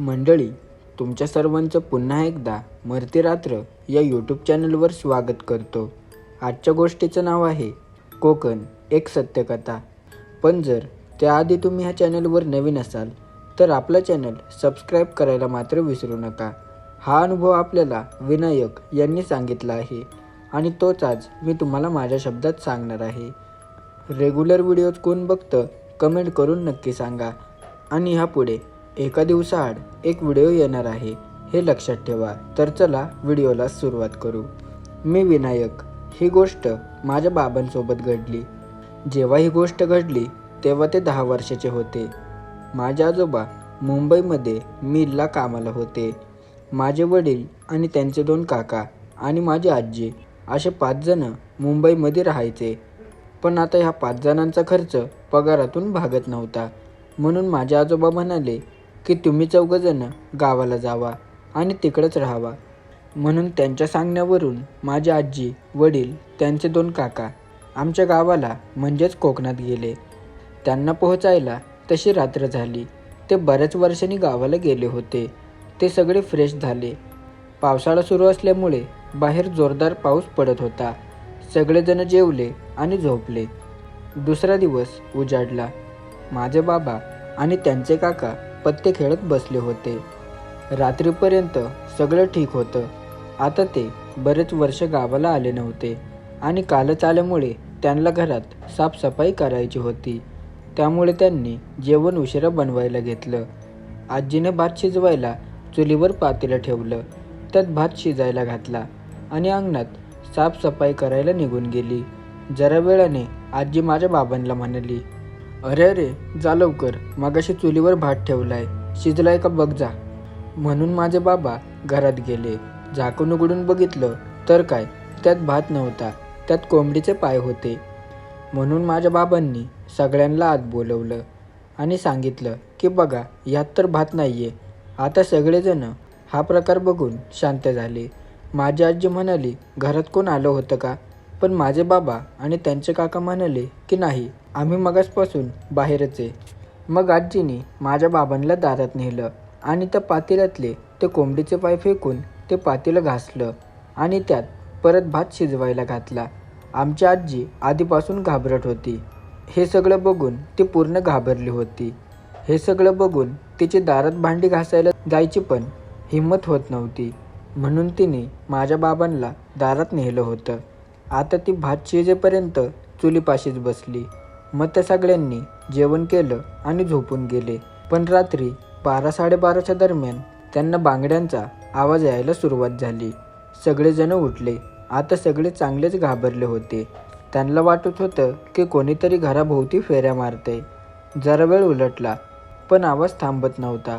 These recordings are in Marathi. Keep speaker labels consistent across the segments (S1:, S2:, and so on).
S1: मंडळी तुमच्या सर्वांचं पुन्हा एकदा मरती रात्र या यूट्यूब चॅनलवर स्वागत करतो. आजच्या गोष्टीचं नाव आहे कोकण एक सत्यकथा. पण जर त्याआधी तुम्ही ह्या चॅनलवर नवीन असाल तर आपलं चॅनल सबस्क्राईब करायला मात्र विसरू नका. हा अनुभव आपल्याला विनायक यांनी सांगितला आहे आणि तोच आज मी तुम्हाला माझ्या शब्दात सांगणार आहे. रेग्युलर व्हिडिओज कोण बघतं कमेंट करून नक्की सांगा. आणि ह्यापुढे एका दिवसाआड एक व्हिडिओ येणार आहे हे लक्षात ठेवा. तर चला व्हिडिओला सुरुवात करू. मी विनायक ही गोष्ट माझ्या बाबांसोबत घडली. जेव्हा ही गोष्ट घडली तेव्हा ते दहा वर्षाचे होते. माझे आजोबा मुंबईमध्ये मिलला कामाला होते. माझे वडील आणि त्यांचे दोन काका आणि माझी आजी असे पाच जण मुंबईमध्ये राहायचे. पण आता ह्या पाच जणांचा खर्च पगारातून भागत नव्हता. म्हणून माझे आजोबा म्हणाले की तुम्ही चौघजणं गावाला जावा आणि तिकडंच राहावा. म्हणून त्यांच्या सांगण्यावरून माझी आजी वडील त्यांचे दोन काका आमच्या गावाला म्हणजेच कोकणात गेले. त्यांना पोहोचायला तशी रात्र झाली. ते बऱ्याच वर्षांनी गावाला गेले होते. ते सगळे फ्रेश झाले. पावसाळा सुरू असल्यामुळे बाहेर जोरदार पाऊस पडत होता. सगळेजण जेवले आणि झोपले. दुसरा दिवस उजाडला. माझे बाबा आणि त्यांचे काका पत्ते खेळत बसले होते. रात्रीपर्यंत सगळं ठीक होतं. आता ते बरेच वर्ष गावाला आले नव्हते आणि कालच आल्यामुळे त्यांना घरात साफसफाई करायची होती. त्यामुळे त्यांनी जेवण उशिरा बनवायला घेतलं. आजीने भात शिजवायला चुलीवर पातेलं ठेवलं. त्यात भात शिजायला घातला आणि अंगणात साफसफाई करायला निघून गेली. जरा वेळाने आजी माझ्या बाबांना म्हणाली अरे अरे जा लवकर. मागाशी चुलीवर भात ठेवलाय. शिजलाय का बघ जा. म्हणून माझे बाबा घरात गेले. झाकून उघडून बघितलं तर काय? त्यात भात नव्हता. त्यात कोंबडीचे पाय होते. म्हणून माझ्या बाबांनी सगळ्यांना आत बोलवलं आणि सांगितलं की बघा यात तर भात नाहीये. आता सगळेजण हा प्रकार बघून शांत झाले. माझी आजी म्हणाली घरात कोण आलं होतं का? पण माझे बाबा आणि त्यांचे काका म्हणाले की नाही. आम्ही मगासपासून बाहेरच. आहे मग आजीने माझ्या बाबांना दारात नेलं आणि त्या पातेल्यातले ते कोंबडीचे पाय फेकून ते पातेलं घासलं आणि त्यात परत भात शिजवायला घातला. आमची आजी आधीपासून घाबरट होती. हे सगळं बघून ती पूर्ण घाबरली होती. हे सगळं बघून तिची दारात भांडी घासायला जायची पण हिंमत होत नव्हती. म्हणून तिने माझ्या बाबांना दारात नेलं होतं. आता ती भात शिजेपर्यंत चुलीपाशीच बसली. मग त्या सगळ्यांनी जेवण केलं आणि झोपून गेले. पण रात्री बारा साडेबाराच्या दरम्यान त्यांना बांगड्यांचा आवाज यायला सुरुवात झाली. सगळेजण उठले. आता सगळे चांगलेच घाबरले होते. त्यांना वाटत होतं की कोणीतरी घराभोवती फेऱ्या मारते जरा वेळ उलटला पण आवाज थांबत नव्हता.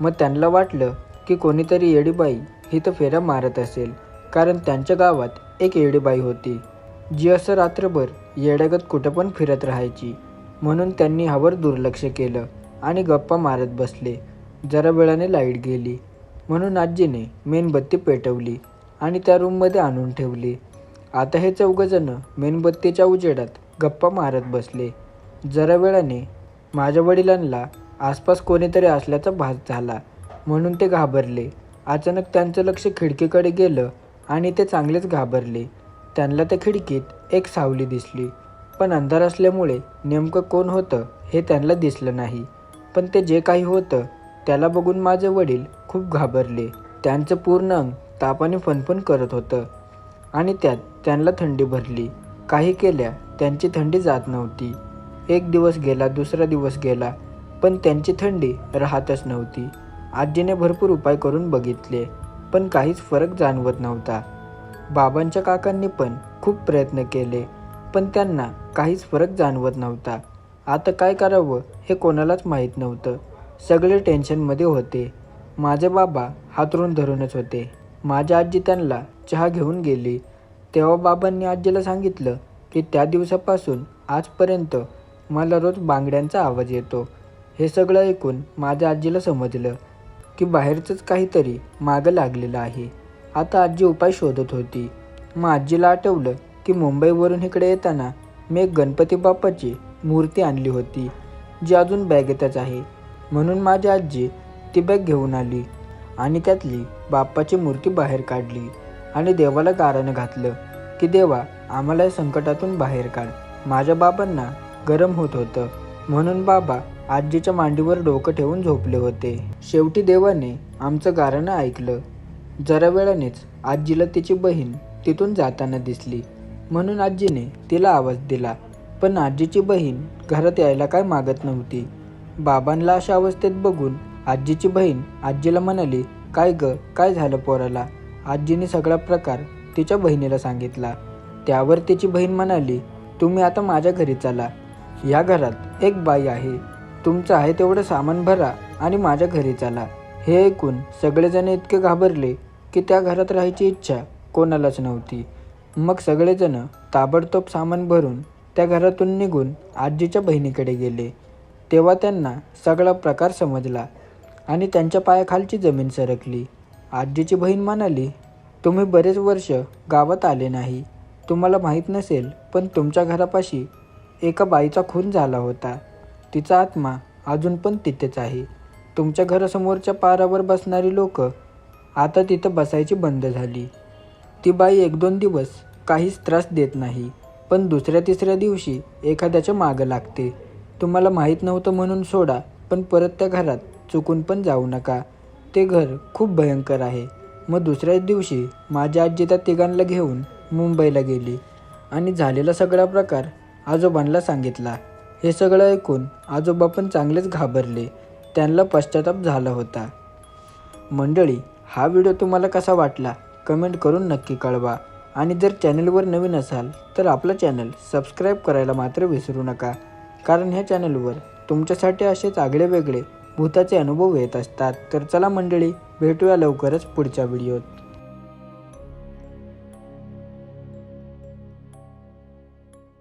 S1: मग त्यांना वाटलं की कोणीतरी येडीबाई ही तर फेऱ्या मारत असेल कारण त्यांच्या गावात एक येडीबाई होती. जी असं रात्रभर येड्यागत कुठं पण फिरत राहायची. म्हणून त्यांनी हावर दुर्लक्ष केलं आणि गप्पा मारत बसले. जरा वेळाने लाइट गेली. म्हणून आजीने मेणबत्ती पेटवली आणि त्या रूममध्ये आणून ठेवली. आता हे चौघजणं मेणबत्तीच्या उजेडात गप्पा मारत बसले. जरा वेळाने माझ्या वडिलांना आसपास कोणीतरी असल्याचा भास झाला. म्हणून ते घाबरले. अचानक त्यांचं लक्ष खिडकीकडे गेलं आणि ते चांगलेच घाबरले. त्यांना त्या खिडकीत एक सावली दिसली. पण अंधार असल्यामुळे नेमकं कोण होतं हे त्यांना दिसलं नाही. पण ते जे काही होतं त्याला बघून माझे वडील खूप घाबरले. त्यांचं पूर्ण अंग तापाने फनफन करत होतं. आणि त्यात त्यांना थंडी भरली. काही केल्या त्यांची थंडी जात नव्हती. एक दिवस गेला दुसरा दिवस गेला पण त्यांची थंडी राहतच नव्हती. आजीने भरपूर उपाय करून बघितले पण काहीच फरक जाणवत नव्हता. बाबांच्या काकांनी पण खूप प्रयत्न केले पण त्यांना काहीच फरक जाणवत नव्हता. आता काय करावं हे कोणालाच माहीत नव्हतं. सगळे टेन्शनमध्ये होते. माझे बाबा हातरून धरूनच होते. माझ्या आजी त्यांना चहा घेऊन गेली. तेव्हा बाबांनी आजीला सांगितलं की त्या दिवसापासून आजपर्यंत मला रोज बांगड्यांचा आवाज येतो. हे सगळं ऐकून माझ्या आजीला समजलं की बाहेरचंच काहीतरी मागं लागलेलं आहे. आता आजी उपाय शोधत होती. मग आजीला आठवलं की मुंबईवरून इकडे येताना मी एक गणपती बाप्पाची मूर्ती आणली होती जी अजून बॅगेतच आहे. म्हणून माझी आजी ती बॅग घेऊन आली आणि त्यातली बाप्पाची मूर्ती बाहेर काढली आणि देवाला गारानं घातलं की देवा आम्हाला या संकटातून बाहेर काढ. माझ्या बाबांना गरम होत होतं म्हणून बाबा आजीच्या मांडीवर डोकं ठेवून झोपले होते. शेवटी देवाने आमचं गाराणं ऐकलं. जरा वेळानेच आजीला तिची बहीण तिथून जाताना दिसली. म्हणून आजीने तिला आवाज दिला पण आजीची बहीण घरात यायला काय मागत नव्हती. बाबांना अशा अवस्थेत बघून आजीची बहीण आजीला म्हणाली काय ग काय झालं पोराला? आजीने सगळा प्रकार तिच्या बहिणीला सांगितला. त्यावर तिची बहीण म्हणाली तुम्ही आता माझ्या घरी चला. या घरात एक बाई आहे. तुमचं आहे तेवढं सामान भरा आणि माझ्या घरी चला. हे ऐकून सगळेजण इतके घाबरले की त्या घरात राहायची इच्छा कोणालाच नव्हती. मग सगळेजण ताबडतोब सामान भरून त्या घरातून निघून आजीच्या बहिणीकडे गेले. तेव्हा त्यांना सगळा प्रकार समजला आणि त्यांच्या पायाखालची जमीन सरकली. आजीची बहीण म्हणाली तुम्ही बरेच वर्ष गावात आले नाही. तुम्हाला माहीत नसेल पण तुमच्या घरापाशी एका बाईचा खून झाला होता. तिचा आत्मा अजून पण तिथेच आहे. तुमच्या घरासमोरच्या पारावर बसणारी लोक आता तिथं बसायची बंद झाली. ती बाई एक दोन दिवस काहीच त्रास देत नाही पण दुसऱ्या तिसऱ्या दिवशी एखाद्याच्या मागं लागते. तुम्हाला माहीत नव्हतं म्हणून सोडा पण परत त्या घरात चुकून पण जाऊ नका. ते घर खूप भयंकर आहे. मग दुसऱ्याच दिवशी माझी आजी त्या तिघांना घेऊन मुंबईला गेली आणि झालेला सगळा प्रकार आजोबांना सांगितला. हे सगळं ऐकून आजोबा पण चांगलेच घाबरले. त्यांना पश्चाताप झाला होता. मंडळी हा व्हिडिओ तुम्हाला कसा वाटला? कमेंट करून नक्की कळवा. आणि जर चॅनलवर नवीन असाल तर आपलं चॅनल सबस्क्राईब करायला मात्र विसरू नका. कारण ह्या चॅनलवर तुमच्यासाठी असेच आगळे वेगळे भूताचे अनुभव येत असतात. तर चला मंडळी भेटूया लवकरच पुढच्या व्हिडिओत.